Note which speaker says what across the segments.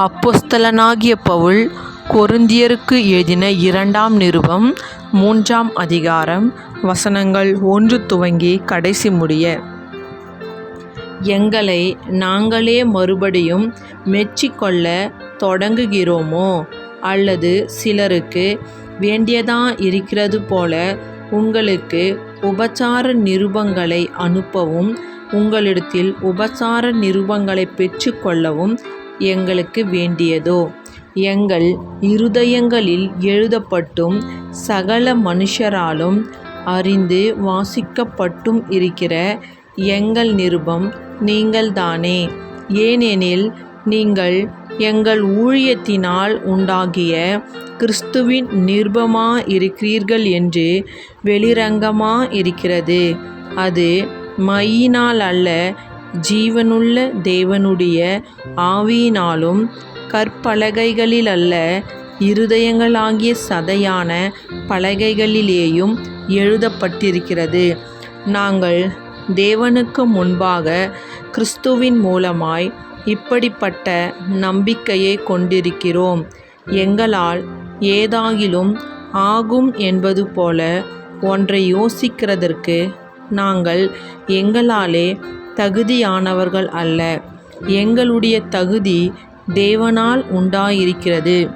Speaker 1: அப்போஸ்தலனாகிய பவுல் கொருந்தியருக்கு எழுதின இரண்டாம் நிருபம் மூன்றாம் அதிகாரம் வசனங்கள் ஒன்று துவங்கி கடைசி முடிய. எங்களை நாங்களே மறுபடியும் மெச்சிக்கொள்ள தொடங்குகிறோமோ? அல்லது சிலருக்கு வேண்டியதாக இருக்கிறது போல உங்களுக்கு உபசார நிருபங்களை அனுப்பவும் உங்களிடத்தில் உபசார நிருபங்களைப் பெற்றுக்கொள்ளவும் எங்களுக்கு வேண்டியதோ? எங்கள் இருதயங்களில் எழுதப்பட்டும் சகல மனுஷராலும் அறிந்து வாசிக்கப்பட்டும் இருக்கிற எங்கள் நிருபம் நீங்கள்தானே. ஏனெனில் நீங்கள் எங்கள் ஊழியத்தினால் உண்டாகிய கிறிஸ்துவின் நிருபமாயிருக்கிறீர்கள் என்று வெளிரங்கமாயிருக்கிறது. அது மையினாலல்ல ஜீவனுள்ள தேவனுடைய ஆவியினாலும் கற்பலகைகளிலல்ல இருதயங்களாகிய சதையான பலகைகளிலேயும் எழுதப்பட்டிருக்கிறது. நாங்கள் தேவனுக்கு முன்பாக கிறிஸ்துவின் மூலமாய் இப்படிப்பட்ட நம்பிக்கையைக் கொண்டிருக்கிறோம். எங்களால் ஏதாகிலும் ஆகும் என்பது போல ஒன்றை யோசிக்கிறதற்கு நாங்கள் எங்களாலே தகுதியானவர்கள் அல்ல. எங்களுடைய தகுதி தேவனால் உண்டாயிருக்கிறது.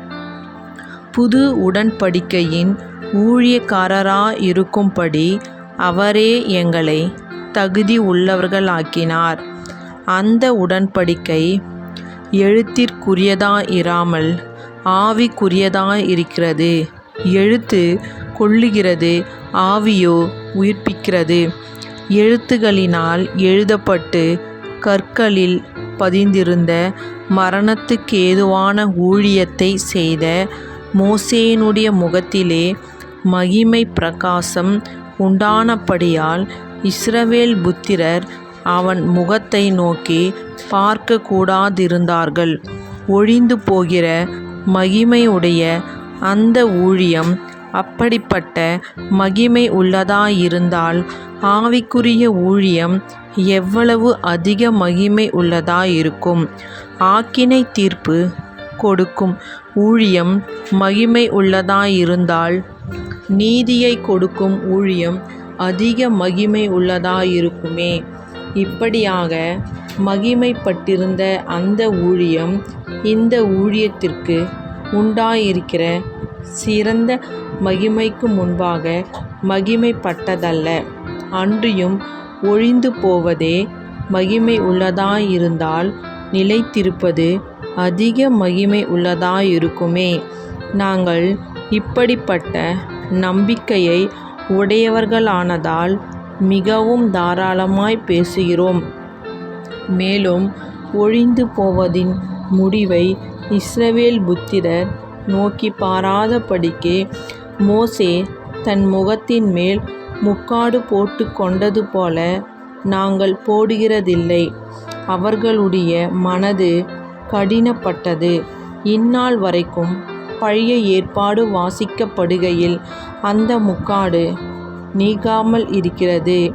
Speaker 1: புது உடன்படிக்கையின் ஊழியக்காரராயிருக்கும்படி அவரே எங்களை தகுதி உள்ளவர்களாக்கினார் அந்த உடன்படிக்கை எழுத்திற்குரியதாயிராமல் ஆவிக்குரியதாயிருக்கிறது. எழுத்து கொள்ளுகிறது ஆவியோ உயிர்ப்பிக்கிறது. எழுத்துகளினால் எழுதப்பட்டு கற்களில் பதிந்திருந்த மரணத்துக்கேதுவான ஊழியத்தை செய்த மோசேனுடைய முகத்திலே மகிமை பிரகாசம் உண்டானபடியால் இஸ்ரவேல் புத்திரர் அவன் முகத்தை நோக்கிப் பார்க்கக்கூடாதிருந்தார்கள். ஒழிந்துபோகிற மகிமையுடைய அந்த ஊழியம் அப்படிப்பட்ட மகிமை உள்ளதாயிருந்தால் ஆவிக்குரிய ஊழியம் எவ்வளவு அதிக மகிமை உள்ளதாயிருக்கும். ஆக்கினைத் தீர்ப்பு கொடுக்கும் ஊழியம் மகிமை உள்ளதாயிருந்தால் நீதியை கொடுக்கும் ஊழியம் அதிக மகிமை உள்ளதாயிருக்குமே. இப்படியாக மகிமைப்பட்டிருந்த அந்த ஊழியம் இந்த ஊழியத்திற்கு உண்டாயிருக்கிற சிறந்த மகிமைக்கு முன்பாக மகிமைப்பட்டதல்ல. அன்றியும் ஒழிந்து போவதே மகிமை உள்ளதாயிருந்தால் நிலைத்திருப்பது அதிக மகிமை உள்ளதாயிருக்குமே. நாங்கள் இப்படிப்பட்ட நம்பிக்கையை உடையவர்களானதால் மிகவும் தாராளமாய் பேசுகிறோம். மேலும் ஒழிந்து போவதின் முடிவை இஸ்ரவேல் புத்திரர் நோக்கி பாராதபடிக்கு மோசே தன் முகத்தின் மேல் முக்காடு போட்டுக்கொண்டதுபோல நாங்கள் போடுகிறதில்லை. அவர்களுடைய மனது கடினப்பட்டது. இந்நாள் வரைக்கும் பழைய ஏற்பாடு வாசிக்கப்படுகையில் அந்த முக்காடு நீங்காமல் இருக்கிறது.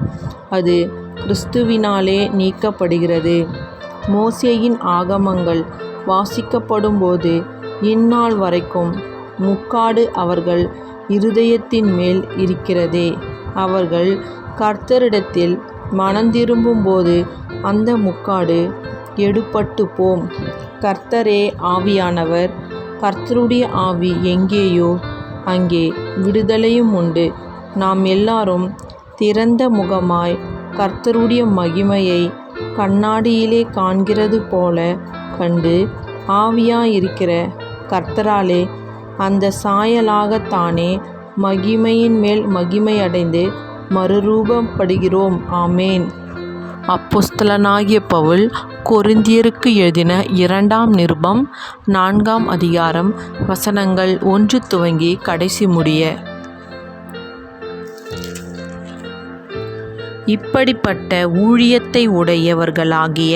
Speaker 1: அது கிறிஸ்துவினாலே நீக்கப்படுகிறது. மோசேயின் ஆகமங்கள் இந்நாள் வரைக்கும் முக்காடு அவர்கள் இருதயத்தின் மேல் இருக்கிறதே. அவர்கள் கர்த்தரிடத்தில் மனந்திரும்பும்போது அந்த முக்காடு எடுபட்டுப்போம். கர்த்தரே ஆவியானவர். கர்த்தருடைய ஆவி எங்கேயோ அங்கே விடுதலையும் உண்டு நாம் எல்லாரும் திறந்த முகமாய் கர்த்தருடைய மகிமையை கண்ணாடியிலே காண்கிறது போல கண்டு ஆவியாயிருக்கிற கர்த்தராலே அந்த சாயலாகத்தானே மகிமையின்மேல் மகிமையடைந்து மறுரூபப்படுகிறோம். ஆமேன் அப்போஸ்தலனாகிய பவுல் கொருந்தியருக்கு எழுதின இரண்டாம் நிருபம் நான்காம் அதிகாரம் வசனங்கள் ஒன்று துவங்கி கடைசி முடிய. இப்படிப்பட்ட ஊழியத்தை உடையவர்களாகிய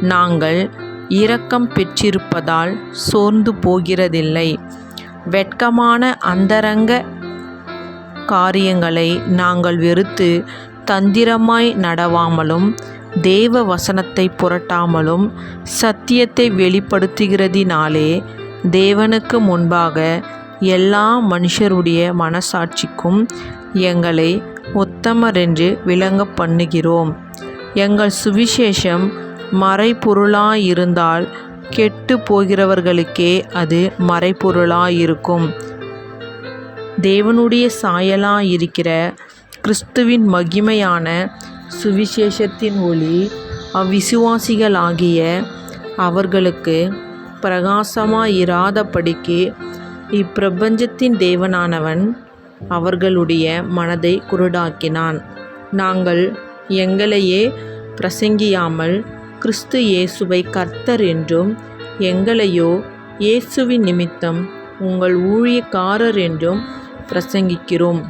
Speaker 1: நாங்கள் இரக்கம் பெற்றிருப்பதால் சோர்ந்து போகிறதில்லை. வெட்கமான அந்தரங்க காரியங்களை நாங்கள் வெறுத்து தந்திரமாய் நடவாமலும் தேவ வசனத்தை புரட்டாமலும் சத்தியத்தை வெளிப்படுத்துகிறதினாலே தேவனுக்கு முன்பாக எல்லா மனுஷருடைய மனசாட்சிக்கும் எங்களை உத்தமரென்று விளங்க பண்ணுகிறோம் எங்கள் சுவிசேஷம் மறைபொருளாயிருந்தால் கெட்டு போகிறவர்களுக்கே அது மறைபொருளாயிருக்கும். தேவனுடைய சாயலாயிருக்கிற கிறிஸ்துவின் மகிமையான சுவிசேஷத்தின் ஒளி அவ்விசுவாசிகளாகிய அவர்களுக்கு பிரகாசமாயிராதபடிக்கு இப்பிரபஞ்சத்தின் தேவனானவன் அவர்களுடைய மனதை குருடாக்கினான். நாங்கள் எங்களையே பிரசங்கியாமல் கிறிஸ்து இயேசுவை கர்த்தர் என்றும் எங்களையோ இயேசுவின் நிமித்தம் உங்கள் ஊழியக்காரர் என்றும் பிரசங்கிக்கிறோம்.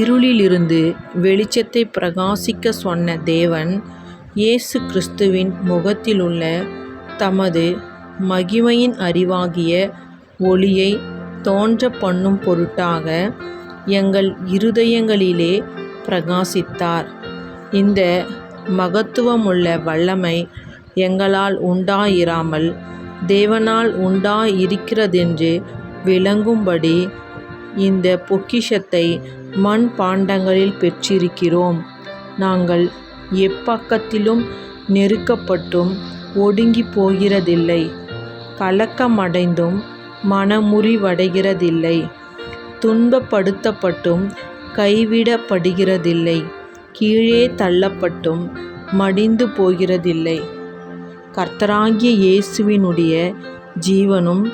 Speaker 1: இருளிலிருந்து வெளிச்சத்தை பிரகாசிக்க சொன்ன தேவன் இயேசு கிறிஸ்துவின் முகத்திலுள்ள தமது மகிமையின் அறிவாகிய ஒளியை தோன்ற பண்ணும் பொருட்டாக எங்கள் இருதயங்களிலே பிரகாசித்தார். இந்த மகத்துவமுள்ள வல்லமை எங்களால் உண்டாயிராமல் தேவனால் உண்டாயிருக்கிறதென்று விளங்கும்படி இந்த பொக்கிஷத்தை மண் பாண்டங்களில் பெற்றிருக்கிறோம். நாங்கள் எப்பக்கத்திலும் நெருக்கப்பட்டும் ஒடுங்கி போகிறதில்லை கலக்கமடைந்தும் மனமுறிவடைகிறதில்லை துன்பப்படுத்தப்பட்டும் கைவிடப்படுகிறதில்லை. கீழே தள்ளப்பட்டும் மடிந்து போகிறதில்லை. கர்த்தராகிய இயேசுவினுடைய ஜீவனும்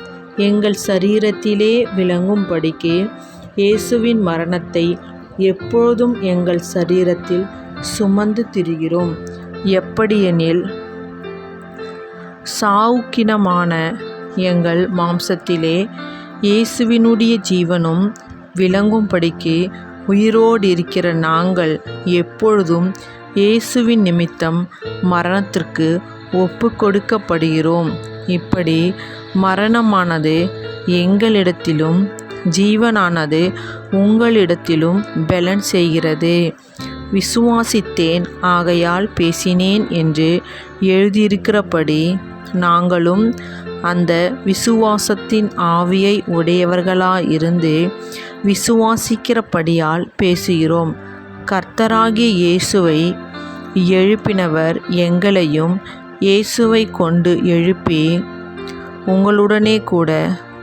Speaker 1: எங்கள் சரீரத்திலே விளங்கும்படிக்கு இயேசுவின் மரணத்தை எப்பொழுதும் எங்கள் சரீரத்தில் சுமந்து திரிகிறோம். எப்படியெனில் சாவுக்கினமான எங்கள் மாம்சத்திலே இயேசுவினுடைய ஜீவனும் விளங்கும்படிக்கு உயிரோடு இருக்கிற நாங்கள் எப்பொழுதும் இயேசுவின் நிமித்தம் மரணத்திற்கு ஒப்பு கொடுக்கப்படுகிறோம் இப்படி மரணமானது எங்களிடத்திலும் ஜீவனானது உங்களிடத்திலும் பெலன் செய்கிறது. விசுவாசித்தேன் ஆகையால் பேசினேன் என்று எழுதியிருக்கிறபடி நாங்களும் அந்த விசுவாசத்தின் ஆவியை உடையவர்களாயிருந்து விசுவாசிக்கிறபடியால் பேசுகிறோம். கர்த்தராகிய இயேசுவை எழுப்பினவர் எங்களையும் இயேசுவை கொண்டு எழுப்பி உங்களுடனே கூட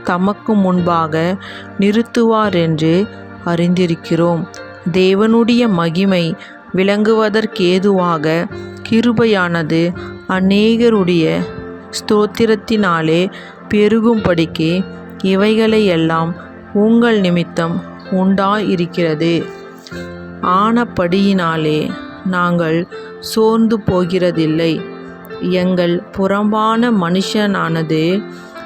Speaker 1: தமக்கு முன்பாக நிறுத்துவார் என்று அறிந்திருக்கிறோம். தேவனுடைய மகிமை விளங்குவதற்கேதுவாக கிருபையானது அநேகருடைய ஸ்தோத்திரத்தினாலே பெருகும்படிக்கு இவைகளையெல்லாம் உங்கள் நிமித்தம் உண்டாயிருக்கிறது. ஆனபடியினாலே நாங்கள் சோர்ந்து போகிறதில்லை. எங்கள் புறம்பான மனுஷனானது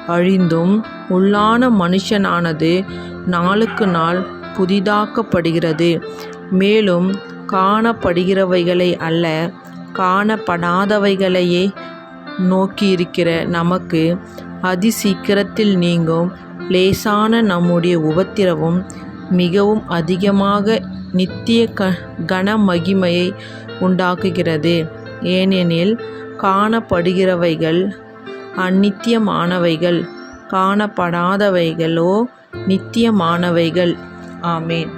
Speaker 1: அழிந்தும் உள்ளான மனுஷனானது நாளுக்கு நாள் புதிதாக்கப்படுகிறது. மேலும் காணப்படுகிறவைகளை அல்ல காணப்படாதவைகளையே நோக்கியிருக்கிற நமக்கு அதிசீக்கிரத்தில் நீங்கும் லேசான நம்முடைய உபத்திரவம் மிகவும் அதிகமாக நித்திய க கன மகிமையை உண்டாக்குகிறது. ஏனெனில் காணப்படுகிறவைகள் அந்நித்தியமானவைகள் காணப்படாதவைகளோ நித்தியமானவைகள். ஆமேன்.